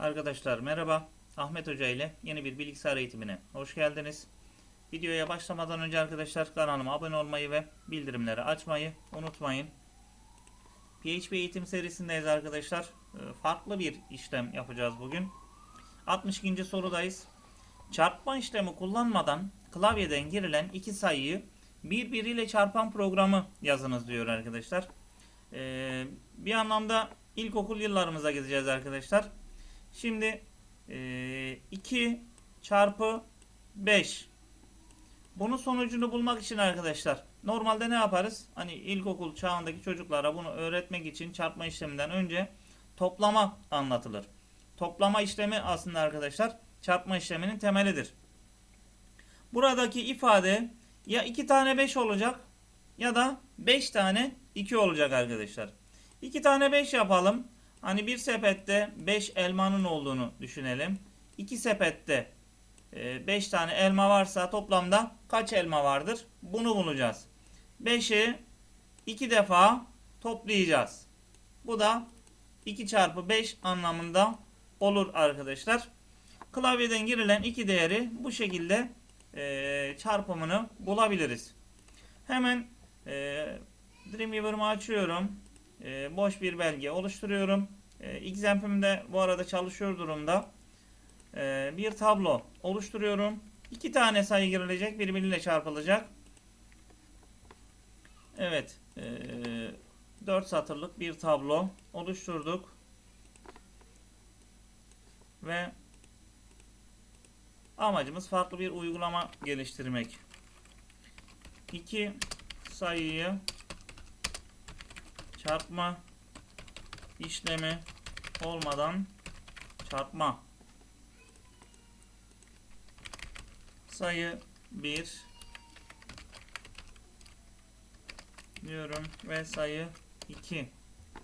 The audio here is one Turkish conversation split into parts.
Arkadaşlar merhaba. Ahmet Hoca ile yeni bir bilgisayar eğitimine hoş geldiniz. Videoya başlamadan önce arkadaşlar kanalıma abone olmayı ve bildirimleri açmayı unutmayın. PHP eğitim serisindeyiz arkadaşlar. Ee, Farklı bir işlem yapacağız bugün. 62. sorudayız. Çarpma işlemi kullanmadan klavyeden girilen iki sayıyı birbiriyle çarpan programı yazınız diyor arkadaşlar. Ee, bir anlamda ilkokul yıllarımıza gideceğiz arkadaşlar. Şimdi e, 2 çarpı 5. Bunun sonucunu bulmak için arkadaşlar normalde ne yaparız? Hani ilkokul çağındaki çocuklara bunu öğretmek için çarpma işleminden önce toplama anlatılır. Toplama işlemi aslında arkadaşlar çarpma işleminin temelidir. Buradaki ifade ya 2 tane 5 olacak ya da 5 tane 2 olacak arkadaşlar. 2 tane 5 yapalım. Hani bir sepette 5 elmanın olduğunu düşünelim. 2 sepette 5 tane elma varsa toplamda kaç elma vardır? Bunu bulacağız. 5'i 2 defa toplayacağız. Bu da 2 çarpı 5 anlamında olur arkadaşlar. Klavyeden girilen iki değeri bu şekilde e, çarpımını bulabiliriz. Hemen e, Dreamweaver'ımı açıyorum. E, boş bir belge oluşturuyorum. E, Example'im de bu arada çalışıyor durumda. E, bir tablo oluşturuyorum. İki tane sayı girilecek, birbiriyle çarpılacak. Evet, e, 4 satırlık bir tablo oluşturduk. Ve amacımız farklı bir uygulama geliştirmek. İki sayıyı çarpma işlemi olmadan çarpma. Sayı 1 diyorum ve sayı 2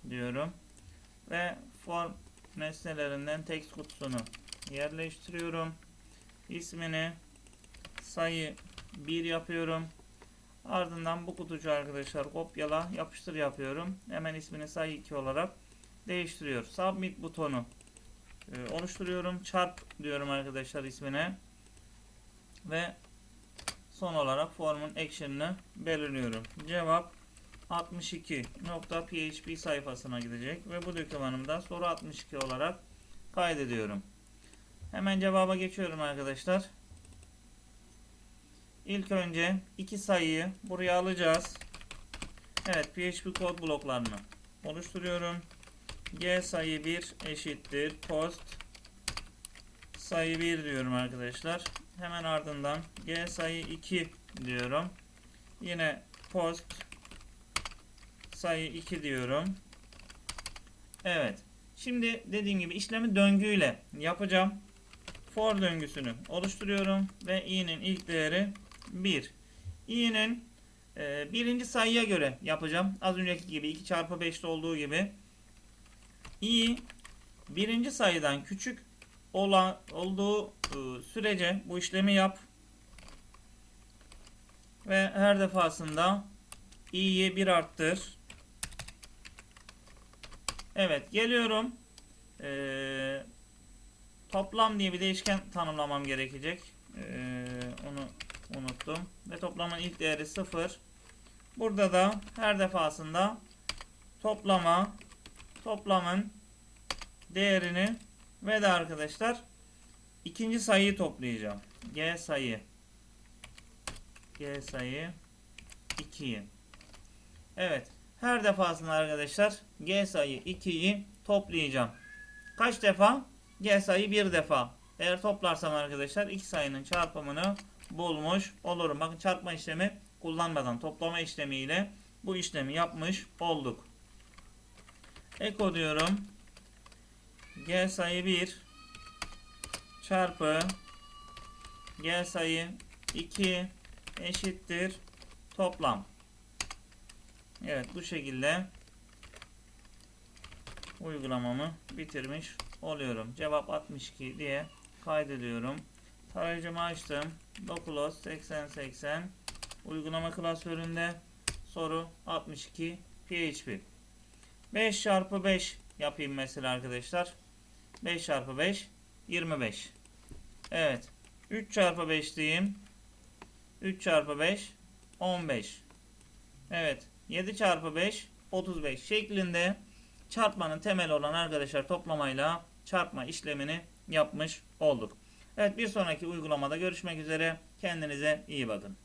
diyorum ve form nesnelerinden text kutusunu yerleştiriyorum. İsmini sayı 1 yapıyorum Ardından bu kutucu arkadaşlar kopyala yapıştır yapıyorum. Hemen ismini sayı 2 olarak değiştiriyor. Submit butonu e, oluşturuyorum. Çarp diyorum arkadaşlar ismine. Ve son olarak formun action'ını belirliyorum. Cevap 62.php sayfasına gidecek ve bu dokümanımda soru 62 olarak kaydediyorum. Hemen cevaba geçiyorum arkadaşlar. İlk önce iki sayıyı buraya alacağız. Evet PHP kod bloklarını oluşturuyorum. G sayı 1 eşittir post sayı 1 diyorum arkadaşlar. Hemen ardından G sayı 2 diyorum. Yine post sayı 2 diyorum. Evet. Şimdi dediğim gibi işlemi döngüyle yapacağım. For döngüsünü oluşturuyorum ve i'nin ilk değeri 1. i'nin e, birinci sayıya göre yapacağım. Az önceki gibi 2 çarpı 5'te olduğu gibi. i birinci sayıdan küçük olan olduğu e, sürece bu işlemi yap. Ve her defasında i'yi 1 arttır. Evet geliyorum. Ee, toplam diye bir değişken tanımlamam gerekecek. Ee, unuttum. Ve toplamın ilk değeri 0. Burada da her defasında toplama toplamın değerini ve de arkadaşlar ikinci sayıyı toplayacağım. G sayı G sayı 2'yi. Evet. Her defasında arkadaşlar G sayı 2'yi toplayacağım. Kaç defa? G sayı bir defa. Eğer toplarsam arkadaşlar iki sayının çarpımını bulmuş olurum. Bakın çarpma işlemi kullanmadan toplama işlemiyle bu işlemi yapmış olduk. Eko diyorum. G sayı 1 çarpı G sayı 2 eşittir toplam. Evet bu şekilde uygulamamı bitirmiş oluyorum. Cevap 62 diye kaydediyorum. Tarayıcımı açtım. Dokulos 8080 uygulama klasöründe soru 62 PHP. 5 çarpı 5 yapayım mesela arkadaşlar. 5 çarpı 5 25. Evet. 3 çarpı 5 diyeyim. 3 çarpı 5 15. Evet. 7 çarpı 5 35 şeklinde çarpmanın temeli olan arkadaşlar toplamayla çarpma işlemini yapmış olduk. Evet bir sonraki uygulamada görüşmek üzere. Kendinize iyi bakın.